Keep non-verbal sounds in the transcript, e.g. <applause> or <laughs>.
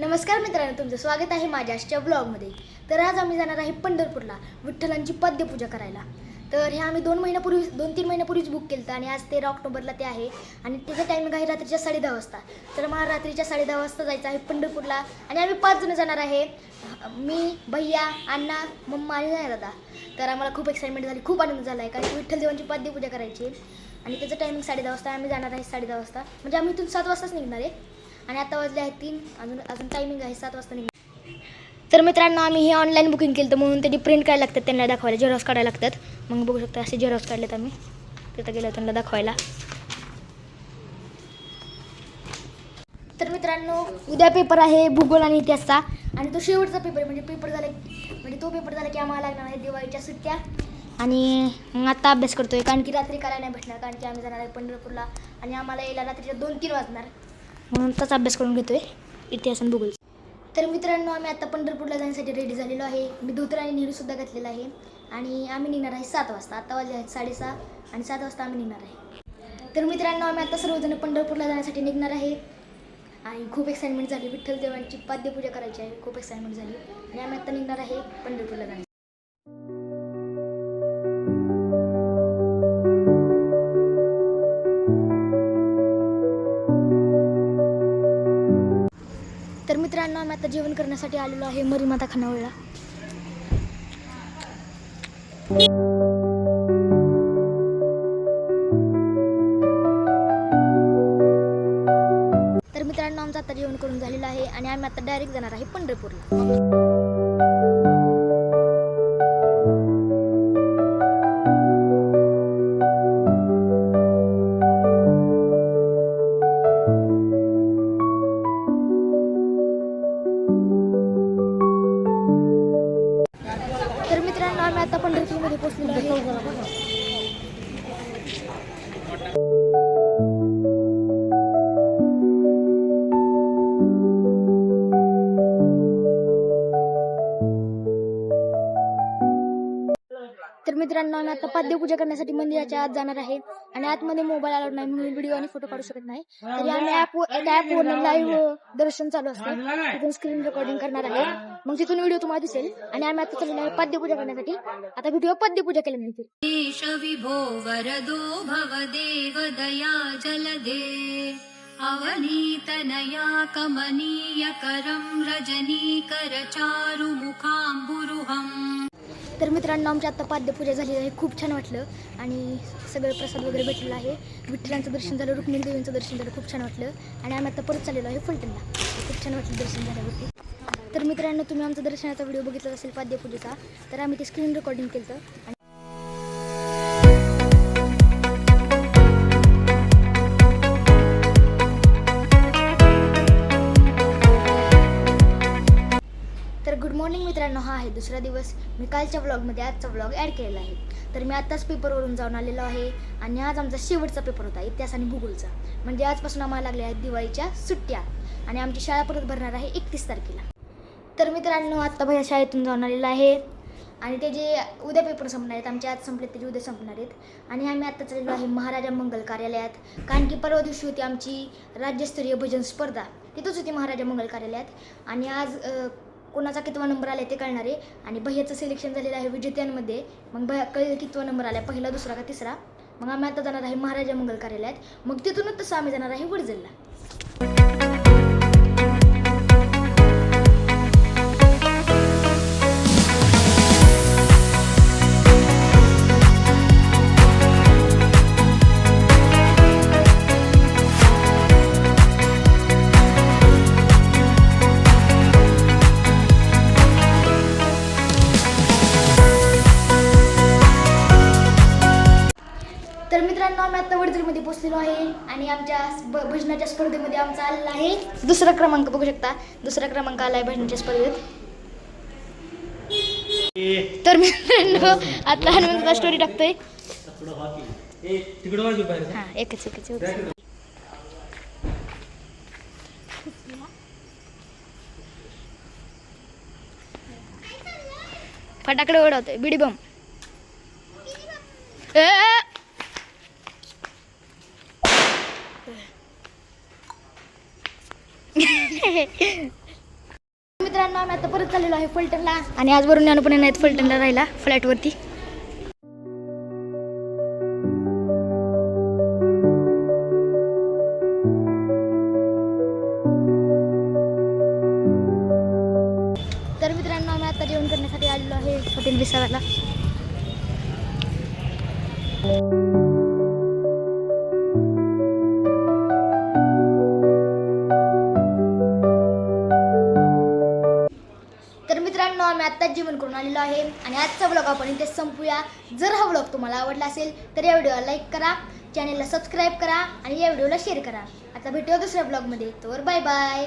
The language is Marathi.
नमस्कार मित्रांनो तुमचं स्वागत आहे माझ्या आजच्या ब्लॉगमध्ये तर आज आम्ही जाणार आहे पंढरपूरला विठ्ठलांची पद्यपूजा करायला. तर हे आम्ही दोन महिन्यापूर्वी दोन तीन महिन्यापूर्वीच बुक केलं आणि आज तेरा ऑक्टोबरला ते आहे. आणि त्याचं टायमिंग आहे रात्रीच्या साडे दहा वाजता. तर मला रात्रीच्या साडे दहा वाजता जायचं आहे पंढरपूरला आणि आम्ही पाच जण जाणार आहे. मी भैया अण्णा मम्मा आणि नाही दादा. तर आम्हाला खूप एक्साइटमेंट झाली खूप आनंद झाला आहे कारण की विठ्ठल देवांची पद्यपूजा करायची. आहे. आणि त्याचं टायमिंग साडे दहा वाजता आम्ही जाणार आहे साडे दहा वाजता. म्हणजे आम्ही इथून सात वाजताच निघणार आहे. आणि आता वाजले आहेत तीन. अजून अजून टायमिंग आहे सात वाजता निघणार. तर मित्रांनो आम्ही हे ऑनलाईन बुकिंग केलं तर म्हणून त्याची प्रिंट काढायला लागतात त्यांना दाखवायला झेरॉक्स काढायला लागतात. मग बघू शकता असे झेरॉक्स काढलेत आम्ही. तिथं गेलो त्यांना दाखवायला. तर मित्रांनो उद्या पेपर आहे भूगोल आणि इतिहासचा. आणि तो शेवटचा पेपर आहे म्हणजे पेपर झाला म्हणजे तो पेपर झाला की आम्हाला लागणार आहे दिवाळीच्या सुट्ट्या. आणि मग आता अभ्यास करतोय कारण की रात्री करायला नाही भेटणार कारण की आम्ही जाणार आहे पंढरपूरला. आणि आम्हाला यायला रात्रीच्या दोन तीन वाजणार. म्हणून त्याचा अभ्यास करून घेतोय इतिहास आणि भूगोल. तर मित्रांनो आम्ही आता पंढरपूरला जाण्यासाठी रेडी झालेलो आहे. मी धोतर आणि नेहरूसुद्धा घातलेला आहे. आणि आम्ही निघणार आहे सात वाजता. आता वाजले आहेत साडेसहा आणि सात वाजता आम्ही निघणार आहे. तर मित्रांनो आम्ही आता सर्वजण पंढरपूरला जाण्यासाठी निघणार आहे. आणि खूप एक्साइटमेंट झाली. विठ्ठल देवांची पाद्यपूजा करायची आहे. खूप एक्साइटमेंट झाली. आणि आम्ही आता निघणार आहे पंढरपूरला जाण्यासाठी. मित्रांनो आम्ही आता जेवण करण्यासाठी आलेलो आहे मरीमाता खानावळला. तर मित्रांनो आमचं आता जेवण करून झालेलं आहे आणि आम्ही आता डायरेक्ट जाणार आहे पंढरपूरला. मित्रांनो आम्ही आता पाद्यपूजा करण्यासाठी मंदिराच्या आत जाणार आहे. आणि आतमध्ये मोबाईल अलाउड नाही म्हणून व्हिडिओ आणि फोटो काढू शकत नाही. तरी आम्ही लाईव्ह दर्शन चालू असतं. तिथून स्क्रीन रेकॉर्डिंग करणार आहे. मग तिथून व्हिडिओ तुम्हाला दिसेल. आणि आम्ही आता चाललो आहे पाद्यपूजा करण्यासाठी. आता व्हिडिओ पाद्यपूजा केल्यानंतर. देश विभो वरदो भवदेव दया जलदे अवनीतनया कमनीय करं रजनीकर तर मित्रांनो आमची आता पाद्यपूजा झाली आहे. खूप छान वाटलं. आणि सगळं प्रसाद वगैरे भेटलेला आहे. विठ्ठलांचं दर्शन झालं रुक्मिणी देवींचं दर्शन झालं. खूप छान वाटलं. आणि आम्ही आता परत चाललेलो आहे फलटणला. खूप छान वाटलं दर्शन झाल्यावरती. तर मित्रांनो तुम्ही आमचा दर्शनाचा व्हिडिओ बघितला असेल पाद्यपूजेचा तर आम्ही ते स्क्रीन रेकॉर्डिंग केलं आणि दुसरा दिवस मी कालच्या व्लॉगमध्ये आजचा व्लॉग ॲड केलेला आहे. तर मी आत्ताच पेपरवरून जाऊन आलेलो आहे आणि आज आमचा शेवटचा पेपर होता इतिहास आणि भूगोलचा. म्हणजे आजपासून आम्हाला लागल्या आहेत दिवाळीच्या सुट्ट्या आणि आमची शाळा परत भरणार आहे एकतीस तारखेला. तर मित्रांनो आत्ता भैया शाळेतून जाऊन आलेला आहे आणि ते जे उद्या पेपर संपणार आहेत आमचे आज संपले त्याचे उद्या संपणार आहेत. आणि आम्ही आत्ता चाललेलो आहे महाराजा मंगल कार्यालयात. कारण की परवा दिवशी होती आमची राज्यस्तरीय भजन स्पर्धा. तिथंच होती महाराजा मंगल कार्यालयात. आणि आज कोणाचा कितवा नंबर आला ते कळणार आहे. आणि भैयाचं सिलेक्शन झालेलं आहे विजेत्यांमध्ये. मग भैया कळेल कितवा नंबर आला पहिला दुसरा का तिसरा? मग आम्ही आता जाणार आहे महाराजा मंगल कार्यालयात. मग तिथूनच तसं आम्ही जाणार आहे वडजलला मित्रांनो आम्ही आता वडजरमध्ये पोचलेलो आहे आणि आमच्या ब- भजनाच्या स्पर्धेमध्ये आमचा आलेला आहे. दुसरा क्रमांक बघू शकता. दुसरा क्रमांक आला आहे भजनाच्या स्पर्धेत. तर मित्रांनो आता हनुमंतचा स्टोरी टाकतोय. तिकडं वाजू बाहेर हां एकच एकच एकच. फटाकडे उडवतोय बिडी बम. ए! <laughs> मित्रांनो आम्ही आता परत चाललेलो आहे फलटणला. आणि आज वरून ज्ञान पण आहेत फलटणला राहिला फ्लॅटवरती. तर मित्रांनो आम्ही आता जेवण करण्यासाठी आलेलो आहे हॉटेल विसाव्याला तर मित्रांनो आम्ही आत्ताच जेवण करून आलेलो आहे आणि आजचा ब्लॉग आपण इथे संपूया. जर हा ब्लॉग तुम्हाला आवडला असेल तर या व्हिडिओला लाईक करा चॅनेलला सबस्क्राईब करा आणि या व्हिडिओला शेअर करा. आता भेटूया दुसऱ्या ब्लॉगमध्ये तर बाय बाय